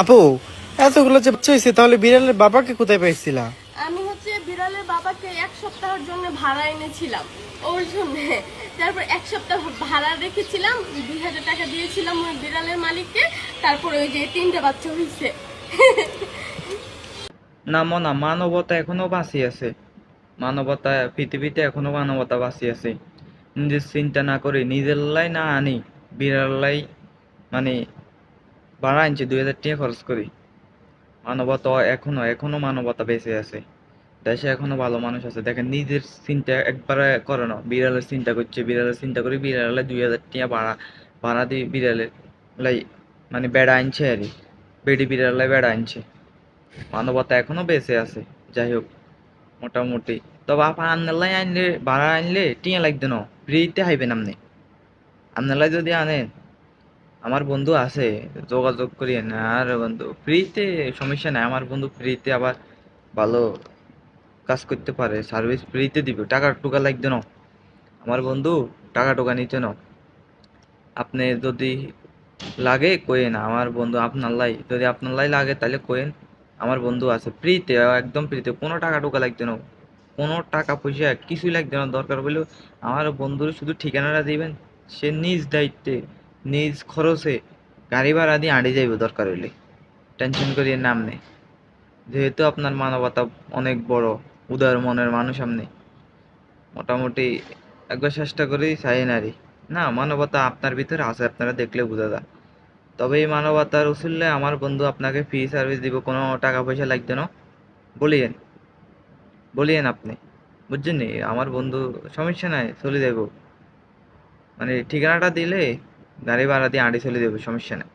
আপু এতগুলো যে বাচ্চা হয়েছে তাহলে বিড়ালের বাবাকে কোথায় পাইছিলা? আমি হচ্ছে বিড়ালের বাবাকে এক সপ্তাহের জন্য ভাড়া এনেছিলাম। ওর জন্য। তারপর এক সপ্তাহ ভাড়া রেখেছিলাম দুই হাজার টাকা দিয়েছিলাম ওই বিড়ালের মালিককে। তারপর ওই যে তিনটে বাচ্চা হয়েছে না মনা মানবতা এখনও বাঁচি আছে। মানবতা পৃথিবীতে এখনও মানবতা বাঁচি আছে। নিজের চিন্তা না করে নিজের লাই না আনি বিড়াল লাই মানে ভাড়া আনছি, দুই হাজার টাকা খরচ করি। মানবতা এখনও এখনও মানবতা বেঁচে আছে। দেশে এখনও ভালো মানুষ আছে। দেখেন, নিজের চিন্তা একবারে করে না বিড়ালের চিন্তা করছে, বিড়ালের চিন্তা করে বিড়ালে দুই হাজার টাকা ভাড়া ভাড়া দিয়ে বিড়ালের লাই মানে বেড়া আনছে আর বেডি বিড়ালে বেড়া আনছে। মানবতা এখনও বেঁচে আছে। যাই হোক, মোটামুটি। তবে আপা আন্নালাই আনলে ভাড়া আনলে টিয়া লাগবে না। ফ্রিতে হাইবেন আপনি। আন্নালাই যদি আনেন আমার বন্ধু আছে, যোগাযোগ করিয়েন আর বন্ধু ফ্রিতে সমস্যা নাই। আমার বন্ধু ফ্রিতে আবার ভালো কাজ করতে পারে। সার্ভিস ফ্রিতে দিবে। টাকা টুকা লাগবে না। আমার বন্ধু, টাকা টুকা নিতে না। আপনি যদি লাগে কোয়েন আমার বন্ধু আপনার লাই, যদি আপনার লাই লাগে তাহলে কোয়েন আমার বন্ধু আছে ফ্রিতে একদম ফ্রিতে কোনো টাকা টুকা লাগবে না। কোনো টাকা পয়সা কিছুই লাগবে না। দরকার হলে আমার বন্ধুর শুধু ঠিকানাটা দিবেন। সে নিজ দায়িত্বে নিজ খরচে গাড়ি ভাড়া দিয়ে আড়ে যাইবে দরকার হলে টেনশন করিয়ে নাম নেই। যেহেতু আপনার মানবতা অনেক বড়, উদার মনের মানুষ আপনি। মোটামুটি একবার চেষ্টা করেই চাই নারী না, মানবতা আপনার ভিতরে আছে, আপনারা দেখলে বোঝা যায়। তবে এই মানবতার উসুললে আমার বন্ধু আপনাকে ফ্রি সার্ভিস দিব, কোনো টাকা পয়সা লাগবে না। বলিয়েন। বলিয়েন আপনি। বুঝছেন আমার বন্ধু সমস্যা নাই, চলে যাব মানে ঠিকানাটা দিলে গাড়ি ভাড়া দিয়ে আড়ি চলে দেবে সমস্যা নাই।